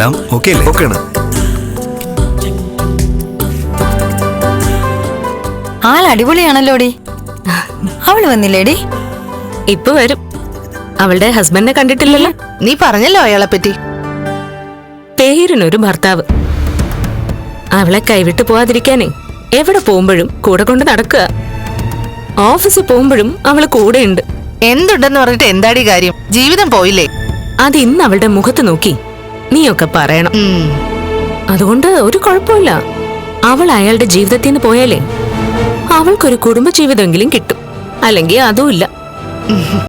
എല്ലാം ഓക്കെ അല്ലേ? ഓക്കെയാണ് ആൾ അടിപൊളിയാണല്ലോടി വന്നില്ലേ വന്നില്ലേടി ഇപ്പൊ വരും. അവളുടെ ഹസ്ബൻഡിനെ കണ്ടിട്ടില്ലല്ലോ? നീ പറഞ്ഞല്ലോ അയാളെ പറ്റി പേരിനൊരു ഭർത്താവ്. അവളെ കൈവിട്ട് പോവാതിരിക്കാനേ എവിടെ പോകുമ്പോഴും കൂടെ കൊണ്ട് നടക്കുക. ഓഫീസിൽ പോകുമ്പോഴും അവൾ കൂടെയുണ്ട്. എന്തുണ്ടെന്ന് പറഞ്ഞിട്ട് എന്താടി കാര്യം? ജീവിതം പോയില്ലേ? അത് ഇന്ന് അവളുടെ മുഖത്ത് നോക്കി. നീയൊക്കെ പറയണം. അതുകൊണ്ട് ഒരു കുഴപ്പമില്ല. അവൾ അയാളുടെ ജീവിതത്തിൽ നിന്ന് പോയാലേ അവൾക്കൊരു കുടുംബ ജീവിതമെങ്കിലും കിട്ടും. അല്ലെങ്കിൽ അതുമില്ല.